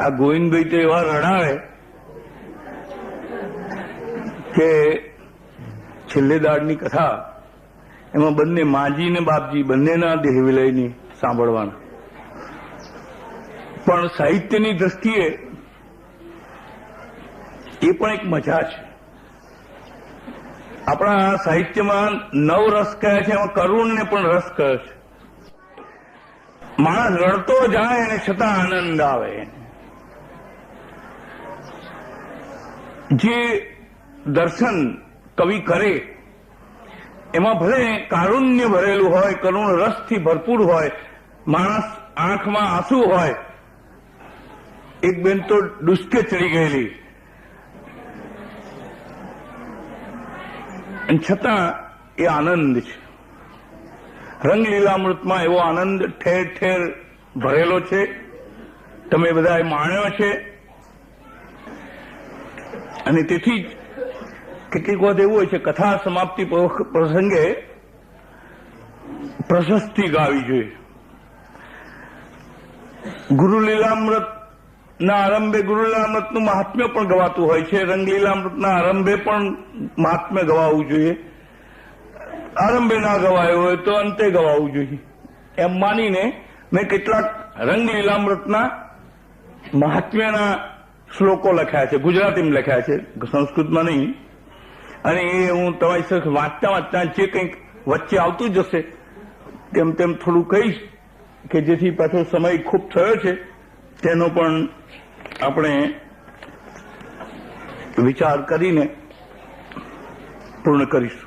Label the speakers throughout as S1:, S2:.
S1: આ ગોવિંદભાઈ તો એવા રણાવે કે છેલ્લે દાડની કથા એમાં બંને માજી ને બાપજી, બંનેના દેહ વિલયની સાંભળવાના. પણ સાહિત્યની દ્રષ્ટિએ એ પણ એક મજા છે. આપણા સાહિત્યમાં નવ રસ કહે છે, એમાં કરુણને પણ રસ કહે છે. માણસ રડતો જાય અને છતાં આનંદ આવે. જે દર્શન કવિ કરે, એમાં ભલે કારુણ્ય ભરેલું હોય, કરુણ રસથી ભરપૂર હોય, માણસ આંખમાં આંસુ હોય, એક બેન તો ડુસકે ચડી ગયેલી. અને છતાં એ આનંદ છે. રંગલીલામૃતમાં એવો આનંદ ઠેર ઠેર ભરેલો છે. તમે બધાએ માણ્યો છે. અને તેથી જ કેટલીક વખત એવું હોય છે, કથા સમાપ્તિ પ્રસંગે પ્રશસ્તિ ગાવી જોઈએ. ગુરુ લીલામૃત ના આરંભે ગુરુ લીલામૃતનું મહાત્મ્ય પણ ગવાતું હોય છે. રંગલીલામૃતના આરંભે પણ મહાત્મ્ય ગવાવું જોઈએ. આરંભે ના ગવાયો હોય તો અંતે ગવાવું જોઈએ. એમ માનીને મેં કેટલાક રંગલીલામૃતના મહાત્મ્યના શ્લોકો લખ્યા છે. ગુજરાતીમાં લખ્યા છે. સંસ્કૃતમાં નહીં. અને એ હું તમારી સાથે વાંચતા વાંચતા જે કંઈક વચ્ચે આવતું જશે તેમ તેમ થોડું કહીશ કે જેથી પાછો સમય ખૂબ થયો છે. તેનો પણ આપણે વિચાર કરીને પૂર્ણ કરીશું.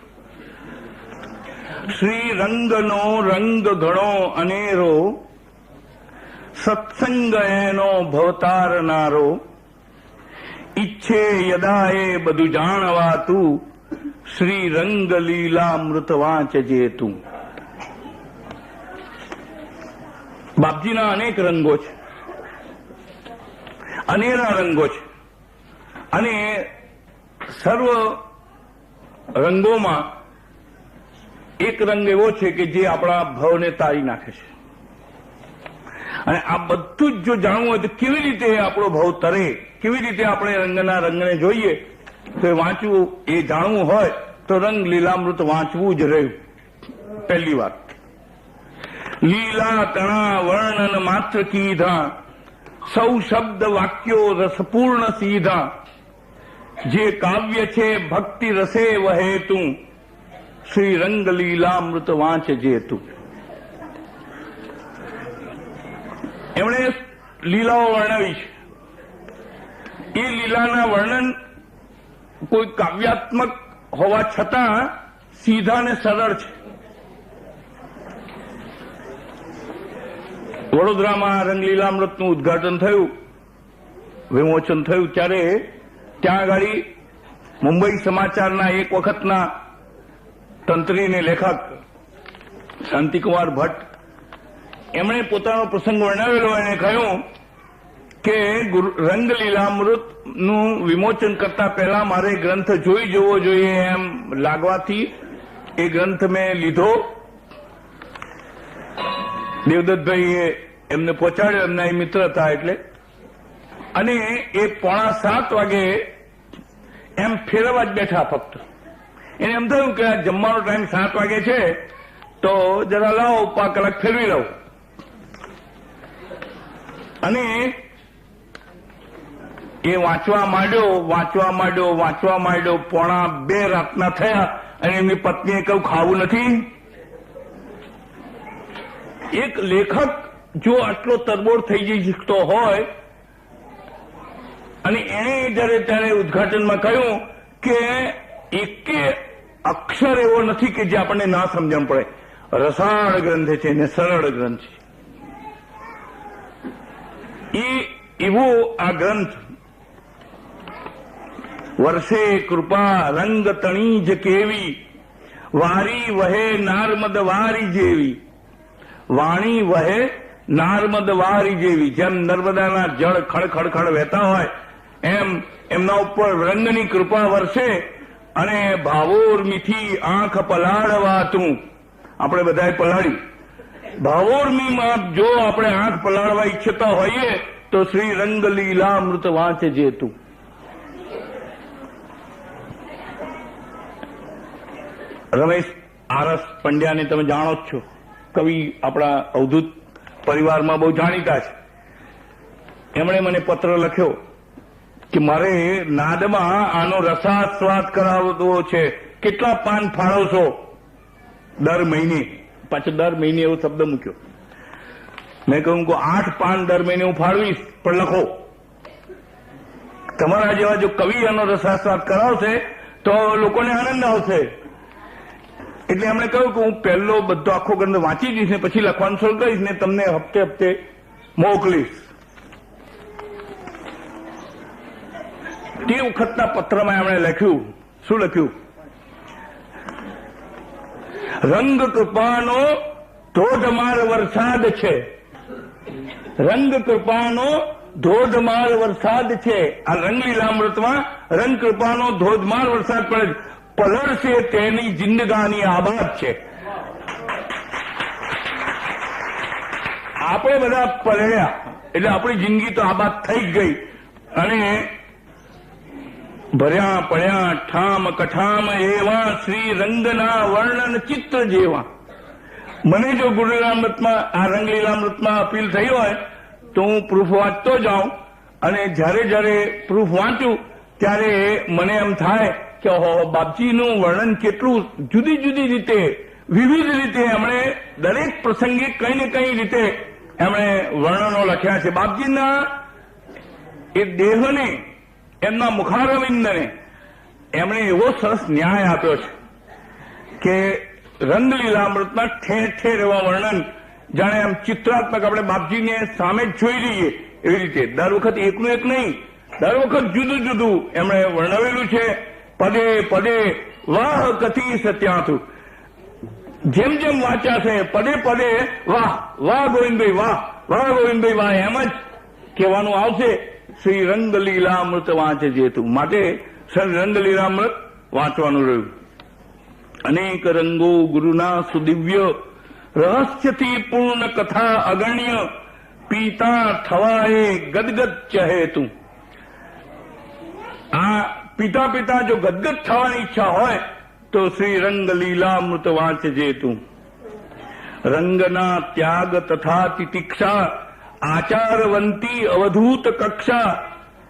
S1: શ્રી રંગનો રંગ ઘણો અનેરો સત્સંગ એનો ભવતારનારો ઈચ્છે યદા એ બધું જાણવા તું શ્રી રંગ લીલા મૃત વાંચજે તું. બાપજીના અનેક રંગો છે. અનેરા રંગો છે. અને સર્વ રંગોમાં એક રંગ એવો છે કે જે આપણા ભવને તારી નાખે છે. અને આ બધું જ જો જાણવું હોય તો કેવી રીતે આપણો ભવ તરે, કેવી રીતે આપણે રંગના રંગને જોઈએ, તો એ વાંચવું, એ જાણવું હોય તો રંગ લીલામૃત વાંચવું જ રહ્યું. પહેલી વાત. લીલા, તણા, વર્ણન માત્ર કીધા સૌ શબ્દ વાક્યો રસપૂર્ણ સીધા. જે કાવ્ય છે, ભક્તિ રસે વહે તું. શ્રી મૃત વાંચ જે તું. એમણે લીલાઓ વર્ણવી છે. એ લીલાના વર્ણન કોઈ કાવ્યાત્મક હોવા છતાં સીધા ને સરળ છે. વડોદરામાં રંગલીલામૃતનું ઉદઘાટન થયું, વિમોચન થયું ત્યારે ત્યાં આગળ મુંબઈ સમાચારના એક વખતના તંત્રી ને લેખક શાંતિકુમાર ભટ્ટ એમણે પોતાનો પ્રસંગ વર્ણવેલો અને કહ્યું કે રંગલીલામૃતનું વિમોચન કરતા પહેલા મારે ગ્રંથ જોઈ જવો જોઈએ એમ લાગવાથી એ ગ્રંથ મેં લીધો. દેવદત્તભાઈએ એમને પહોંચાડ્યો, એમના એ મિત્ર હતા એટલે. અને એ પોણા સાત વાગે એમ ફેરવવા જ બેઠા ફક્ત. એને એમ થયું કે જમવાનો ટાઈમ સાત વાગે છે, તો જરા લાવો પાંચ કલાક ફેરવી લઉં. અને એ વાંચવા માંડ્યો વાંચવા માંડ્યો વાંચવા માંડ્યો. પોણા બે રાતના થયા અને એમની પત્નીએ કહ્યું, ખાવું નથી. એક લેખક જો આટલો તરબોળ થઈ જઈ શકતો હોય, અને એણે જયારે ત્યારે ઉદઘાટનમાં કહ્યું કે એકે અક્ષર એવો નથી કે જે આપણને ના સમજણ પડે. રસાળ ગ્રંથ છે ને સરળ ગ્રંથ છે. એ એવો આ ગ્રંથ વર્ષે કૃપા રંગ તણી જ કેવી, વારી વહે નાર્મદ વારી જેવી. વાણી વહે નાર્મદ વારી જેવી. જેમ નર્મદાના જળ ખડખડ ખડ વહેતા હોય, એમ એમના ઉપર રંગની કૃપા વરસે અને ભાવોર મીઠી આંખ પલાળવા તું આપણે બધાએ પલાળી ભાવોર્મીમાં જો આપણે આંખ પલાળવા ઈચ્છતા હોઈએ, તો શ્રી રંગ વાંચે વાંચજે તું. રમેશ આરસ પંડ્યાને તમે જાણો જ છો. કવિ આપણા અવધૂત પરિવારમાં બહુ જાણીતા છે. એમણે મને પત્ર લખ્યો કે મારે નાદમાં આનો રસાસ્વાદ કરાવવો છે. કેટલા પાન ફાળવશો? દર મહિને. પાછો દર મહિને એવો શબ્દ મૂક્યો. મેં કહ્યું કે આઠ પાન દર મહિને હું ફાળવીશ, પણ લખો. તમારા જેવા જો કવિ આનો રસાસ્વાદ કરાવશે, તો લોકોને આનંદ આવશે. એટલે એમણે કહ્યું કે હું પહેલો બધો આખો ગ્રંથ વાંચી દઈશ ને પછી લખવાનું શરૂ કરીશ ને તમને હપ્તે હપ્તે મોકલીશ. તે વખતના પત્રમાં એમણે લખ્યું. શું લખ્યું? રંગ કૃપાનો ધોધમાર વરસાદ છે. રંગ કૃપાનો ધોધમાર વરસાદ છે. આ રંગલીલામૃતમાં રંગ કૃપાનો ધોધમાર વરસાદ પડે છે. પલળશે તેની જિંદગાની આબાદ છે. આપણે બધા પલળ્યા, એટલે આપણી જિંદગી તો આબાદ થઈ ગઈ. અને ભર્યા પડ્યા ઠામ કઠામ એવા શ્રી રંગના વર્ણન ચિત્ર જેવા. મને જો ગુરુલામૃતમાં, આ રંગલીલામૃતમાં અપીલ થઈ હોય, તો હું પ્રૂફ વાંચતો જાઉં. અને જ્યારે જ્યારે પ્રૂફ વાંચું, ત્યારે મને એમ થાય કે બાપજીનું વર્ણન કેટલું જુદી જુદી રીતે, વિવિધ રીતે એમણે દરેક પ્રસંગે કઈ ને કઈ રીતે એમણે વર્ણનો લખ્યા છે. બાપજીના એ દેહને, એમના મુખારવિંદને એમણે એવો સરસ ન્યાય આપ્યો છે કે રંગલીલામૃતના ઠેર ઠેર એવા વર્ણન, જાણે આમ ચિત્રાત્મક આપણે બાપજીને સામે જ જોઈ લઈએ એવી રીતે. દર વખત એકનું એક નહીં, દર વખત જુદું જુદું એમણે વર્ણવેલું છે. પદે પદે વાહ કથી સત્યાથુ જેમ જેમ વાંચ્યા છે પદે પદે વાહ વાહ ગોવિંદભાઈ, વાહ વાહ ગોવિંદભાઈ, વાહ, એમ જ કહેવાનું આવશે શ્રી રંગલીલામૃત વાંચે જેતું માટે શ્રી રંગલીલામૃત વાંચવાનું રહ્યું. અનેક રંગો ગુરુના સુદિવ્ય, રહસ્યથી પૂર્ણ કથા અગણ્ય, પીતા થવાએ ગદગદ ચહે તું આ પિતા પિતા જો ગદગદ થવાની ઈચ્છા હોય, તો શ્રી રંગ લીલામૃત વાંચજે તું. રંગના ત્યાગ તથા તિતિક્ષા, આચારવંતી અવધૂત કક્ષા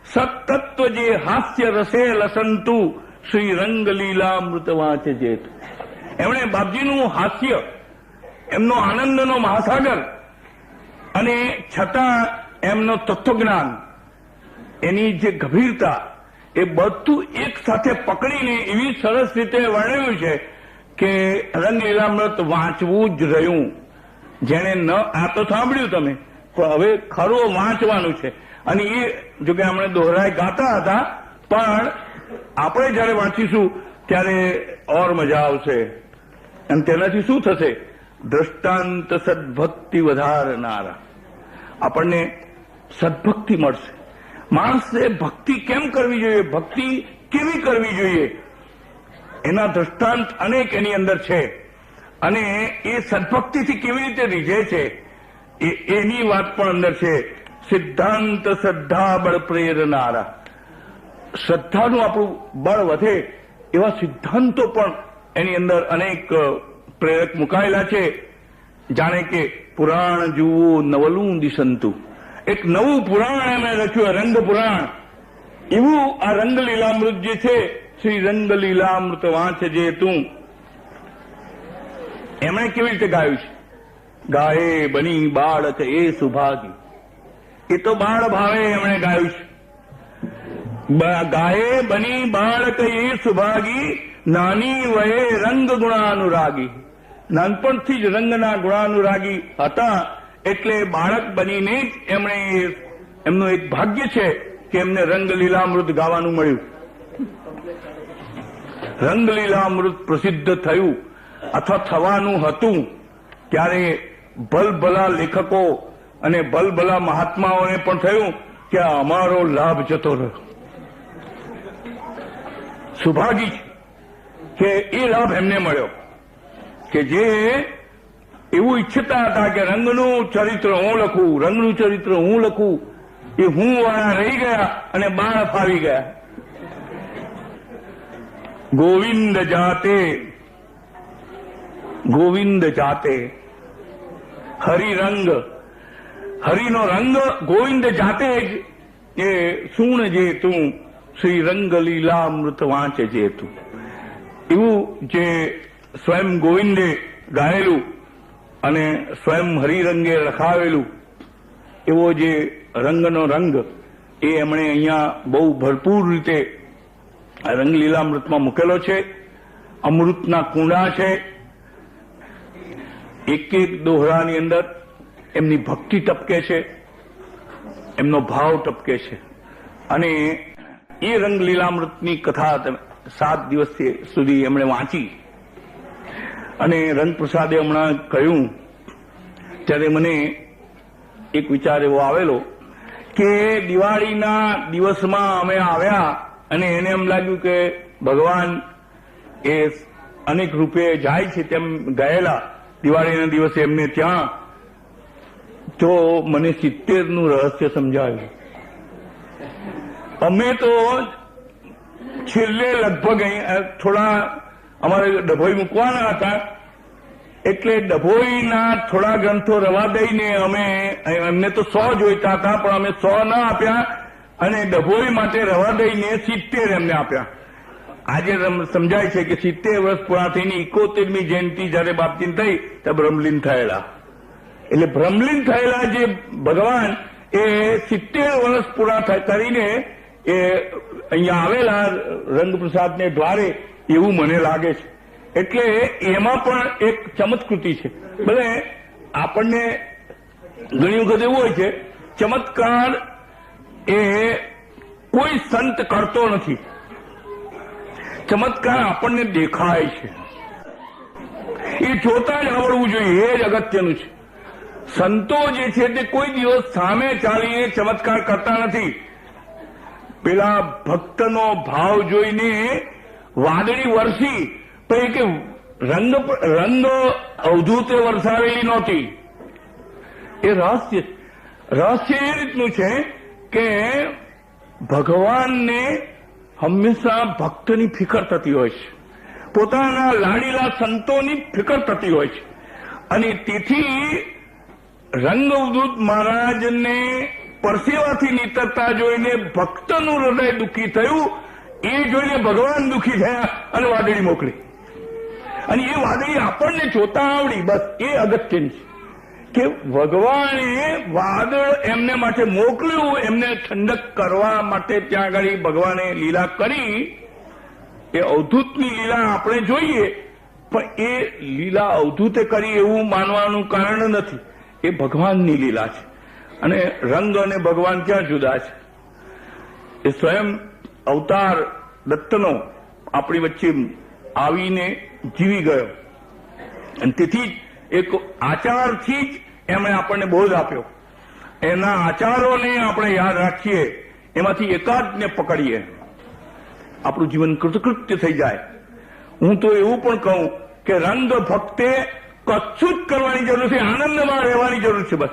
S1: સતત્વ જે હાસ્ય રસે લસંતુ, શ્રી રંગ લીલામૃત વાંચજે એમણે બાપજીનું હાસ્ય, એમનો આનંદનો મહાસાગર, અને છતાં એમનો તત્વજ્ઞાન, એની જે ગંભીરતા એ બધું એક સાથે પકડીને એવી સરસ રીતે વર્ણવ્યું છે કે રંગલીલામૃત વાંચવું જ રહ્યું. જેણે ન આ તો સાંભળ્યું તમે. પણ હવે ખરો વાંચવાનું છે. અને એ જો કે આપણે દોહરાય ગાતા હતા, પણ આપણે જયારે વાંચીશું ત્યારે ઓર મજા આવશે. અને તેનાથી શું થશે? દ્રષ્ટાંત સદભક્તિ વધારનારા. આપણને સદભક્તિ મળશે. માણસે ભક્તિ કેમ કરવી જોઈએ? ભક્તિ કેવી કરવી જોઈએ? એના દ્રષ્ટાંત અનેક એની અંદર છે. અને એ સદભક્તિથી કેવી રીતે રીઝે છે? એ એની વાત પણ અંદર છે. સિદ્ધાંત શ્રદ્ધા બળ પ્રેરનારા. શ્રદ્ધાનું આપણું બળ વધે એવા સિદ્ધાંતો પણ એની અંદર અનેક પ્રેરક મુકાયેલા છે. જાણે કે પુરાણ જુઓ નવલું દિશંતું એક નવું પુરાણ એમણે રચ્યું રંગ પુરાણ એવું આ રંગલીલામૃત જે છે, શ્રી રંગલીલામૃત વાંચજે તું. એમણે કેવી રીતે ગાયું છે? ગાયે બની બાળક એ સુભાગી. એ તો બાળ ભાવે એમણે ગાયું છે. ગાયે બની બાળક એ સુભાગી, નાની વયે રંગ ગુણાનુરાગી. નાનપણથી જ રંગના ગુણાનુરાગી હતા. એટલે બાળક બનીને એમણે એમનું એક ભાગ્ય છે કે એમને રંગલીલામૃત ગાવાનું મળ્યું. રંગલીલામૃત પ્રસિદ્ધ થયું, અથવા થવાનું હતું, ત્યારે ભલભલા લેખકો અને ભલભલા મહાત્માઓને પણ થયું કે અમારો લાભ જતો રહ્યો. સુભાગી કે એ લાભ એમને મળ્યો કે જે એવું ઈચ્છતા હતા કે રંગનું ચરિત્ર હું લખું, રંગનું ચરિત્ર હું લખું. એ હું વાળા રહી ગયા અને બાળ ફાવી ગયા. ગોવિંદ જાતે ગોવિંદ જાતે. હરિરંગ હરિનો રંગ ગોવિંદ જાતે જ એ સૂણ જે તું શ્રી રંગ લીલામૃત વાંચે જે તું એવું જે સ્વયં ગોવિંદે ગાયેલું અને સ્વયં હરિરંગે લખાવેલું એવો જે રંગનો રંગ એ એમણે અહીંયા બહુ ભરપૂર રીતે રંગ લીલામૃતમાં મૂકેલો છે. અમૃતના કુંડા છે. એક એક દોહરાની અંદર એમની ભક્તિ ટપકે છે. એમનો ભાવ ટપકે છે. અને એ રંગલીલામૃતની કથા સાત દિવસ સુધી એમણે વાંચી. અને રંગપ્રસાદે હમણાં કહ્યું, ત્યારે મને એક વિચાર એવો આવેલો કે દિવાળીના દિવસમાં અમે આવ્યા અને એને એમ લાગ્યું કે ભગવાન એ અનેક રૂપે જાય છે તેમ ગયેલા દિવાળીના દિવસે એમને ત્યાં. તો મને સિત્તેરનું રહસ્ય સમજાયું. અમે તો છેલ્લે લગભગ થોડા અમારે ડભોઈ મૂકવાના હતા. એટલે ડભોઈના થોડા ગ્રંથો રવા દઈને અમે એમને તો સો જોઈતા હતા, પણ અમે સો ના આપ્યા અને ડભોઈ માટે રવા દઈને સિત્તેર એમને આપ્યા. આજે સમજાય છે કે સિત્તેર વર્ષ પૂરા થઈને ઇકોતેરમી જયંતિ જયારે બાપજીની થઈ ત્યાં બ્રહ્મલીન થયેલા. એટલે ભ્રમલીન થયેલા જે ભગવાન, એ સિત્તેર વર્ષ પૂરા કરીને એ અહીંયા આવેલા રંગપ્રસાદને દ્વારે એવું મને લાગે છે. એટલે એમાં પણ એક ચમત્કૃતિ છે. ભલે આપણને ઘણી વખત એવું હોય છે, ચમત્કાર એ કોઈ સંત કરતો નથી. ચમત્કાર આપણને દેખાય છે. એ જોતા જ આવડવું જોઈએ, એ જ અગત્યનું છે. સંતો જે છે તે કોઈ દિવસ સામે ચાલીને ચમત્કાર કરતા નથી. પેલા ભક્તનો ભાવ જોઈને વાદળી વરસી, તો એ કે રંગ રંગ અવધૂતે વરસાવેલી નહોતી. એ રહસ્ય રહસ્ય એ રીતનું છે કે ભગવાનને હંમેશા ભક્તની ફિકર થતી હોય છે. પોતાના લાડીલા સંતોની ફિકર થતી હોય છે. અને તેથી રંગ અવધૂત મહારાજને પરસેવાથી નીતરતા જોઈને ભક્તનું હૃદય દુઃખી થયું એ જોઈને ભગવાન દુઃખી થયા અને વાદળી મોકલી. અને એ વાદળી આપણને જોતા આવડી. બસ એ અગત્યની છે કે ભગવાને વાદળ એમને માટે મોકલ્યું, એમને ઠંડક કરવા માટે ત્યાં આગળ ભગવાને લીલા કરી. એ અવધૂતની લીલા આપણે જોઈએ, પણ એ લીલા અવધૂતે કરી એવું માનવાનું કારણ નથી. એ ભગવાનની લીલા છે. અને રંગ અને ભગવાન ક્યાં જુદા છે? એ સ્વયં અવતાર દત્તનો આપણી વચ્ચે આવીને જીવી ગયો. અને તેથી જ એક આચારથી જ એમણે આપણને બોધ આપ્યો. એના આચારોને આપણે યાદ રાખીએ, એમાંથી એકાદને પકડીએ. આપણું જીવન કૃતકૃત્ય થઈ જાય. હું તો એવું પણ કહું કે રંગ ભક્તે કશું જ કરવાની જરૂર છે, આનંદમાં રહેવાની જરૂર છે બસ.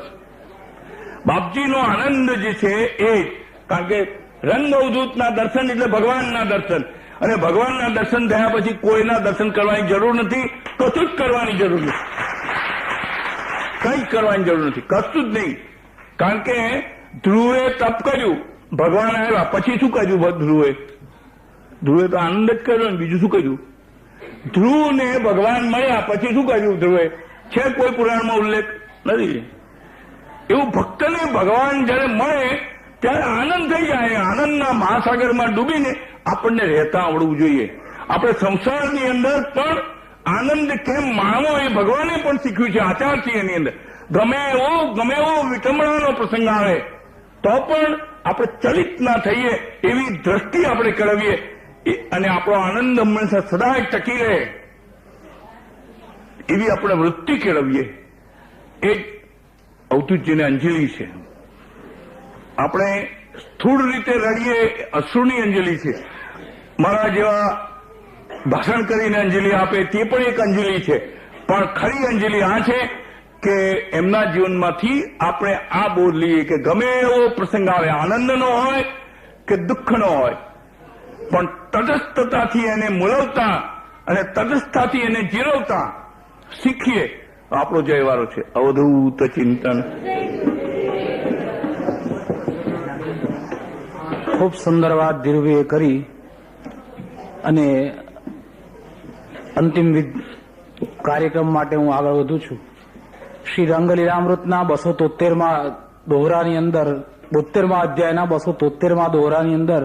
S1: બાપજીનો આનંદ જે છે એ કારણ કે રંગ અવધૂતના દર્શન એટલે ભગવાનના દર્શન. અને ભગવાનના દર્શન થયા પછી કોઈના દર્શન કરવાની જરૂર નથી, કશું જ કરવાની જરૂર નથી. કંઈ કરવાની જરૂર નથી, કશું જ નહીં. કારણ કે ધ્રુવે તપ કર્યું, ભગવાન આવ્યા. પછી શું કર્યું ધ્રુવે? ધ્રુવે તો આનંદ જ કર્યો ને બીજું શું કર્યું? ધ્રુવને ભગવાન મળ્યા, પછી શું કર્યું ધ્રુવે? છે કોઈ પુરાણમાં ઉલ્લેખ? નથી. એવું ભક્તને ભગવાન જ્યારે મળે ત્યારે આનંદ થઈ જાય. આનંદના મહાસાગરમાં ડૂબીને આપણને રહેતા આવડવું જોઈએ. આપણે સંસારની અંદર પણ આનંદ કેમ માણવો એ ભગવાને પણ શીખ્યું છે આચાર એની અંદર. ગમે એવો ગમે એવો વિટંબણાનો પ્રસંગ આવે, તો પણ આપણે ચલિત ના થઈએ એવી દ્રષ્ટિ આપણે કેળવીએ. અને આપણો આનંદ હંમેશા સદાય ટકી રહે. એવી આપણે વૃત્તિ કેળવીએ. એ અવધૂતજીને અંજલિ છે. આપણે સ્થૂળ રીતે રડીએ અશ્રુની અંજલિ છે. મારા જેવા ભાષણ કરીને અંજલિ આપે તે પણ એક અંજલિ છે. પણ ખરી અંજલિ આ છે કે એમના જીવનમાંથી આપણે આ બોધ લઈએ કે ગમે એવો પ્રસંગ આવે, આનંદનો હોય કે દુઃખનો હોય. પણ તટસ્થતાથી એને મૂળવતા અને તટસ્થતાથી એને જીરવતા શીખીએ. આપણો જયવારો છે. અવધૂત ચિંતન.
S2: ખૂબ સુંદર વાત ધીરુભાઈએ કરી અને અંતિમ કાર્યક્રમ માટે હું આગળ વધુ છું. શ્રી રંગલીલામૃતના બસો તોતેરમાં દોહરાની અંદર બોતેરમાં અધ્યાયના બસો તોતેરમાં દોહરાની અંદર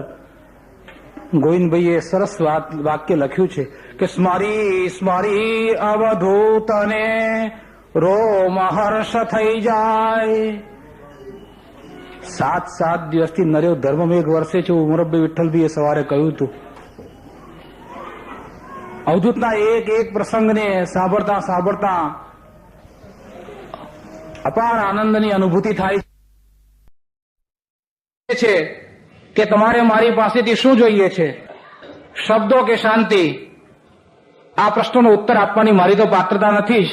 S2: ગોવિંદભાઈએ સરસ વાત, વાક્ય લખ્યું છે કે, સ્મારી સ્મારી અવધૂતને રો હર્ષ થઈ જાય. સાત સાત દિવસથી નર્યો એક વર્ષે છે એવું મુરબ્બી વિઠ્ઠલભાઈએ સવારે કહ્યું હતું. અવધૂતના એક એક પ્રસંગને સાંભળતા સાંભળતા અપાર આનંદની અનુભૂતિ થાય છે કે તમારે મારી પાસેથી શું જોઈએ છે? શબ્દો કે શાંતિ? આ પ્રશ્નનો ઉત્તર આપવાની મારી તો પાત્રતા નથી જ.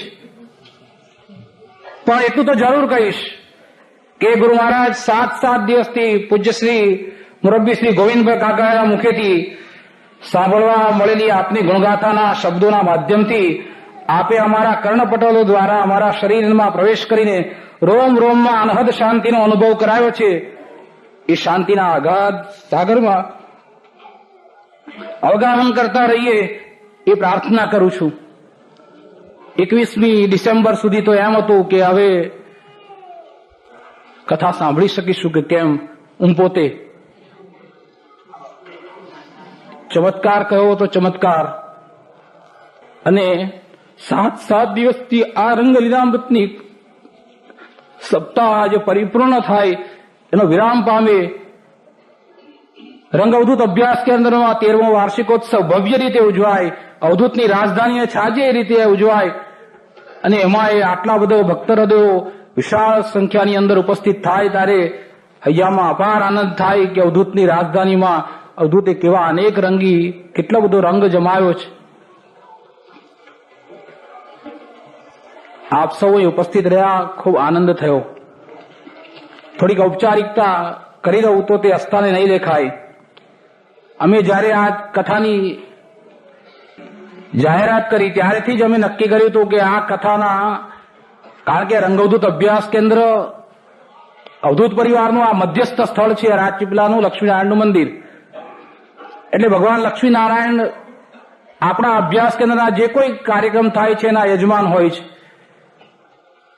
S2: પણ એટલું તો જરૂર કહીશ. કે ગુરુ મહારાજ, સાત સાત દિવસથી પૂજ્ય શ્રી મુરબ્બી શ્રી ગોવિંદભાઈ કાકાના મુખેથી સાંભળવા મળેલી આપની ગુણગાથાના શબ્દોના માધ્યમથી આપે અમારા કર્ણપટલો દ્વારા અમારા શરીરમાં પ્રવેશ કરીને રોમ રોમમાં અનહદ શાંતિનો અનુભવ કરાયો છે. એ શાંતિના અગાધ સાગરમાં અવગાહન કરતા રહીએ એ પ્રાર્થના કરું છું. એકવીસમી ડિસેમ્બર સુધી તો એમ હતું કે હવે કથા સાંભળી શકીશું કે કેમ? હું પોતે. ચમત્કાર કહ્યો તો ચમત્કાર. અને સાત સાત દિવસથી આ રંગ લીલામૃતની સપ્તાહ જે પરિપૂર્ણ થાય. એનો વિરામ પામે. રંગ અવધૂત અભ્યાસ કેન્દ્રમાં તેરમો વાર્ષિકોત્સવ ભવ્ય રીતે ઉજવાય. અવધૂતની રાજધાની છાજે રીતે ઉજવાય. અને એમાં એ આટલા બધો ભક્ત હૃદયો વિશાળ સંખ્યાની અંદર ઉપસ્થિત થાય ત્યારે હૈયામાં અપાર આનંદ થાય કે અવધૂતની રાજધાનીમાં અવધૂતે કેવા અનેક રંગી, કેટલો બધો રંગ જમાયો છે. આપ સૌ ઉપસ્થિત રહ્યા, ખૂબ આનંદ થયો. થોડીક ઔપચારિકતા કરી રહું તો તે અસ્થાને નહીં દેખાય. અમે જ્યારે આ કથાની જાહેરાત કરી, ત્યારેથી જ અમે નક્કી કર્યું હતું કે આ કથાના કારણ કે રંગવદૂત અભ્યાસ કેન્દ્ર, અવધૂત પરિવારનું આ મધ્યસ્થ સ્થળ છે રાજપીપલાનું લક્ષ્મીનારાયણનું મંદિર. એટલે ભગવાન લક્ષ્મીનારાયણ આપણા અભ્યાસ કેન્દ્રના જે કોઈ કાર્યક્રમ થાય છે, એના યજમાન હોય છે.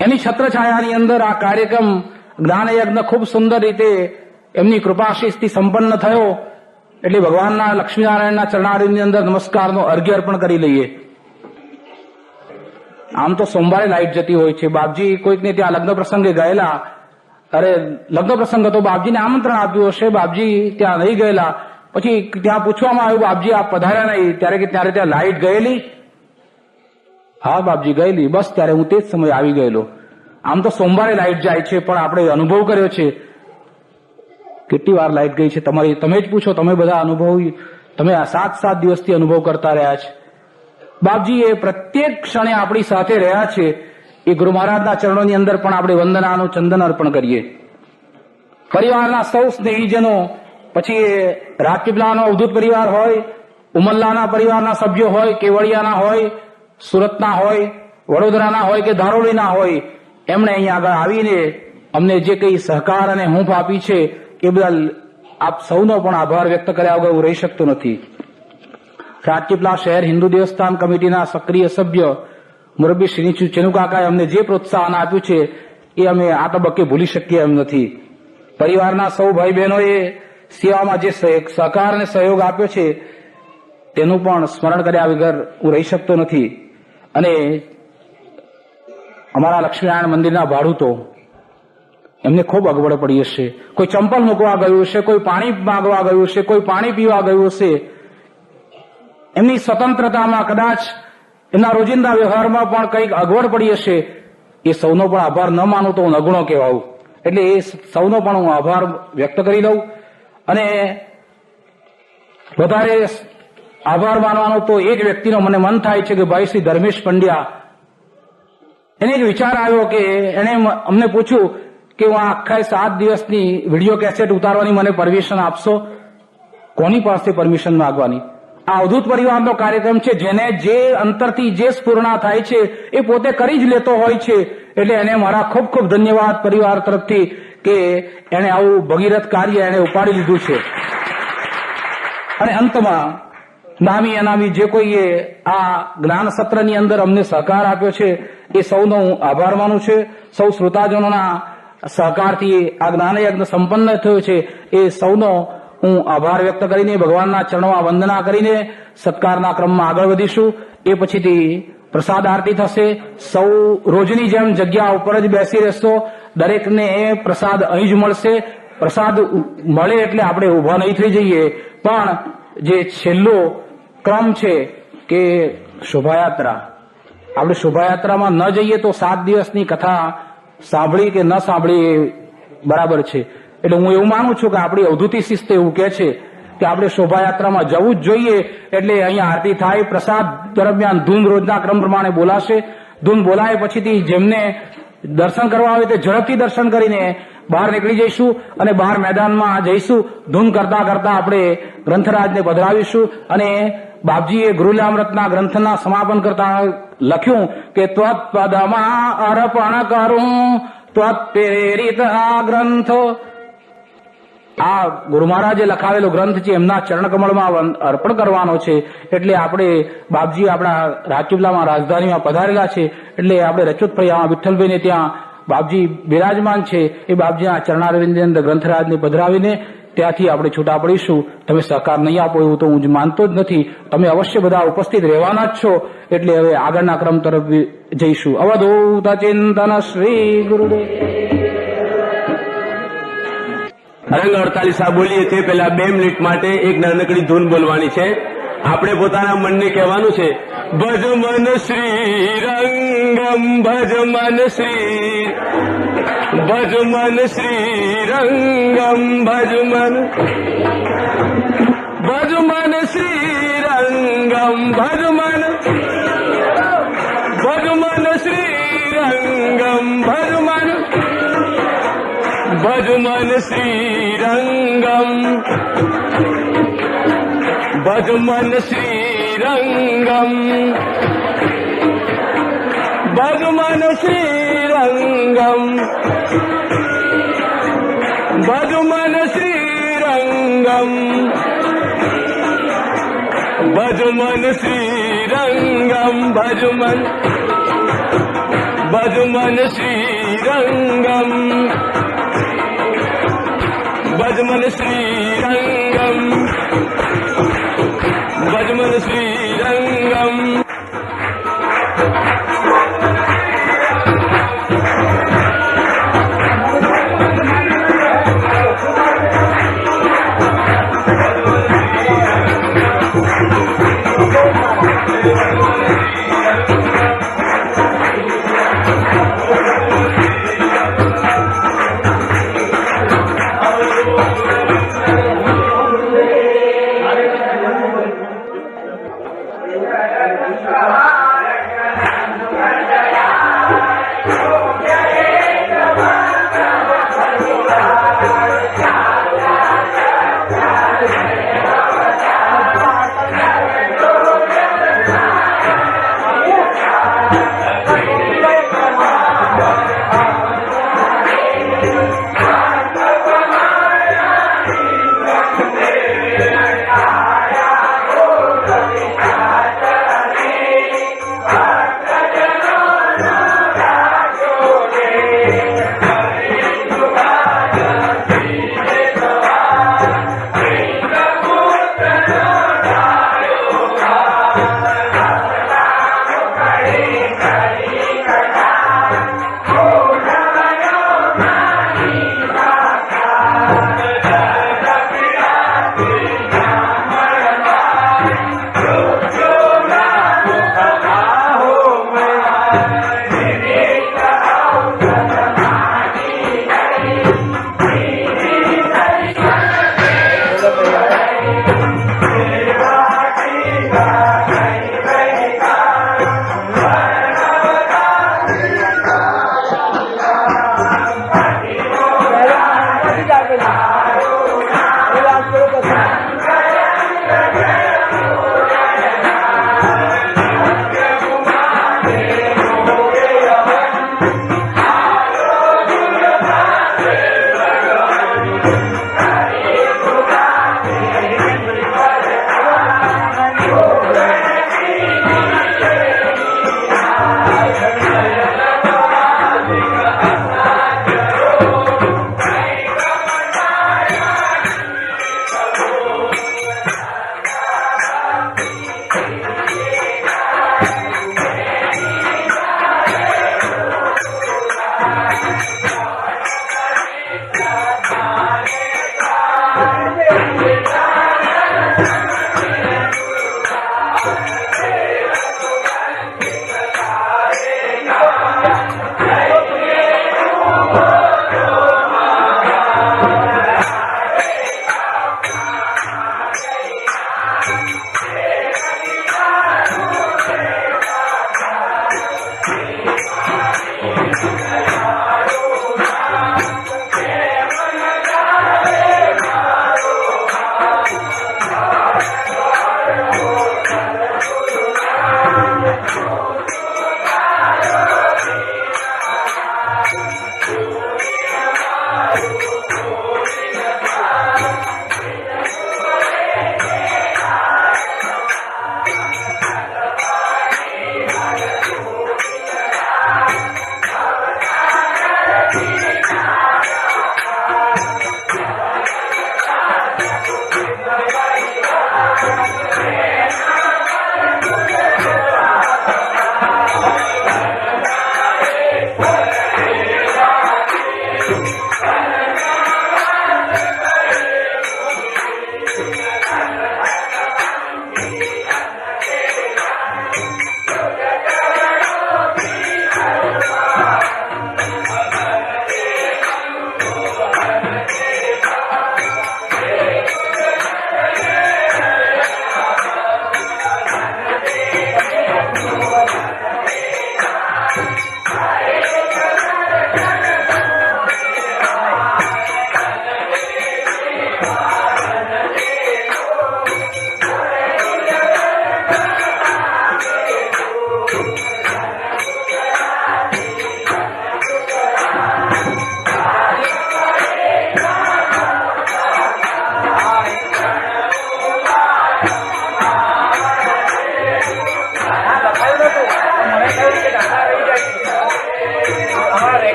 S2: એની છત્રછાયાની અંદર આ કાર્યક્રમ જ્ઞાનયજ્ઞ ખૂબ સુંદર રીતે એમની કૃપાશીષથી સંપન્ન થયો. એટલે ભગવાનના લક્ષ્મીનારાયણના ચરણારીની અંદર નમસ્કારનો અર્ઘ્ય અર્પણ કરી લઈએ. આમ તો સોમવારે લાઇટ જતી હોય છે. બાપજી, કોઈકને ત્યાં લગ્ન પ્રસંગે ગયેલા. અરે, લગ્ન પ્રસંગ હતો, બાપજીને આમંત્રણ આપ્યું હશે. બાપજી ત્યાં નહીં ગયેલા. પછી ત્યાં પૂછવામાં આવ્યું, બાપજી, આપ પધાર્યા નહીં. ત્યારે કે ત્યારે ત્યાં લાઇટ ગયેલી. હા, બાપજી, ગયેલી. બસ ત્યારે હું તે જ સમયે આવી ગયેલો. આમ તો સોમવારે લાઇટ જાય છે, પણ આપણે અનુભવ કર્યો છે. કેટલી વાર લાઈટ ગઈ છે? તમારી, તમે જ પૂછો, તમે બધા અનુભવ, તમે આ સાત સાત દિવસથી અનુભવ કરતા રહ્યા છે. બાપજી એ પ્રત્યેક ક્ષણે આપણી સાથે રહ્યા છે. એ ગુરુ મહારાજના ચરણોની અંદર પણ આપણે વંદનાનું ચંદન અર્પણ કરીએ. પરિવારના સૌ સ્નેહીજનો, પછી એ રાજપીપળાનો અવધૂત પરિવાર હોય, ઉમલ્લાના પરિવારના સભ્યો હોય, કેવડિયાના હોય, સુરતના હોય, વડોદરાના હોય કે ધારોલીના હોય, એમણે અહીંયા આગળ આવીને અમને જે કંઈ સહકાર અને હૂંફ આપી છે, એ બદલ આપ સૌનો પણ આભાર વ્યક્ત કર્યા વગર હું રહી શકતો નથી. રાજપીપળા શહેર હિન્દુ દેવસ્થાન કમિટીના સક્રિય સભ્ય મુરબ્બી શ્રી ચેનુકાકાએ અમને જે પ્રોત્સાહન આપ્યું છે, એ અમે આ તબક્કે ભૂલી શકીએ એમ નથી. પરિવારના સૌ ભાઈ બહેનોએ સેવામાં જે સહ- સહકાર અને સહયોગ આપ્યો છે, તેનું પણ સ્મરણ કર્યા વગર હું રહી શકતો નથી. અને અમારા લક્ષ્મીનારાયણ મંદિરના ભાડૂતો, એમને ખૂબ અગવડ પડી હશે. કોઈ ચંપલ મૂકવા ગયું હશે, કોઈ પાણી માંગવા ગયું હશે, કોઈ પાણી પીવા ગયું હશે એમની સ્વતંત્રતામાં કદાચ એમના રોજિંદા વ્યવહારમાં પણ કંઈક અગવડ પડી હશે, એ સૌનો પણ આભાર ન માનું તો હું અગુણો કહેવાઉં. એટલે એ સૌનો પણ હું આભાર વ્યક્ત કરી લઉં. અને વધારે આભાર માનવાનો તો એક વ્યક્તિનો મને મન થાય છે કે ભાઈ શ્રી ધર્મેશ પંડ્યા. એને જ વિચાર આવ્યો કે એને અમને પૂછ્યું કે હું આખા સાત દિવસની વીડિયો કેસેટ ઉતારવાની મને પરમિશન આપશો? કોની પાસે પરમિશન માંગવાની? આ અવધૂત પરિવારનો કાર્યક્રમ છે, જેને જે અંતરથી જે સ્ફૂર્ણા થાય છે, એ પોતે કરી જ લેતો હોય છે. એટલે એને મારા ખૂબ ખૂબ ધન્યવાદ પરિવાર તરફથી કે એને આવું ભગીરથ કાર્ય એને ઉપાડી લીધું છે. અને અંતમાં, નામી અનામી જે કોઈએ આ જ્ઞાન સત્રની અંદર અમને સહકાર આપ્યો છે, એ સૌનો હું આભાર માનું છે. સૌ શ્રોતાજનોના સહકારથી આ જ્ઞાન યજ્ઞ સંપન્ન થયો છે, એ સૌનો હું આભાર વ્યક્ત કરીને, ભગવાનના ચરણોમાં વંદના કરીને સત્કારના ક્રમમાં આગળ વધીશું. એ પછીથી પ્રસાદ આરતી થશે. સૌ રોજની જેમ જગ્યા ઉપર જ બેસી રહેશો. દરેકને પ્રસાદ અહીં જ મળશે. પ્રસાદ મળે એટલે આપણે ઊભા નહીં થઈ જઈએ. પણ જે છેલ્લો ક્રમ છે કે શોભાયાત્રા. આપણે શોભાયાત્રામાં ન જઈએ તો સાત દિવસની કથા સાંભળી કે ન સાંભળી બરાબર છે. એટલે હું એવું માનું છું કે આપણી અવધૂતી શિસ્ત એવું કે છે કે આપણે શોભાયાત્રામાં જવું જ જોઈએ એટલે અહીંયા આરતી થાય, પ્રસાદ દરમિયાન ધૂન રોજના ક્રમ પ્રમાણે બોલાશે. ધૂન બોલાય પછીથી જેમને દર્શન કરવા આવે તે ઝડપથી દર્શન કરીને બહાર નીકળી જઈશું અને બહાર મેદાનમાં જઈશું. ધૂન કરતા કરતા આપણે ગ્રંથરાજને પધરાવીશું અને બાપજીએ ગુરુલામૃતના ગ્રંથના સમાપન કરતા લખ્યું કે ત્વત્પદમાં અર્પણ કરું ત્વત્પ્રેરિત આ ગ્રંથ આ ગુરુ મહારાજે લખાવેલો ગ્રંથ છે, એમના ચરણકમળમાં અર્પણ કરવાનો છે. એટલે આપણે બાપજી આપણા રાજપીપળામાં રાજધાનીમાં પધારેલા છે. એટલે આપણે રચોત ફળિયામાં વિઠ્ઠલભાઈને ત્યાં બાપજી બિરાજમાન છે. એ બાપજીના ચરણારવિંદની અંદર ગ્રંથરાજને પધરાવીને ત્યાંથી આપણે છૂટા પડીશું. તમે સહકાર નહીં આપો એવું તો હું માનતો જ નથી. તમે અવશ્ય બધા ઉપસ્થિત રહેવાના જ છો. એટલે હવે આગળના ક્રમ તરફ જઈશું. અવધૂત ચિંતન શ્રી ગુરુદેવ.
S3: રંગ અડતાલીસ બોલીએ તે પહેલા બે મિનિટ માટે એક નાનકડી ધૂન બોલવાની છે. આપણે પોતાના મનને કહેવાનું છે ભજ મન શ્રી રંગમ ભજ મન શ્રી ભજ મન શ્રી રંગમ ભજ મન ભજ મન શ્રી રંગમ ભજ મન ભજમન શ્રીરંગમ ભજમન શ્રીરંગમ ભજમન શ્રીરંગમ ભજમન શ્રીરંગમ ભજમન શ્રીરંગમ ભજમન ભજમન શ્રીરંગમ
S4: श्रीरङ्गम्। वजमल श्रीरङ्गम्।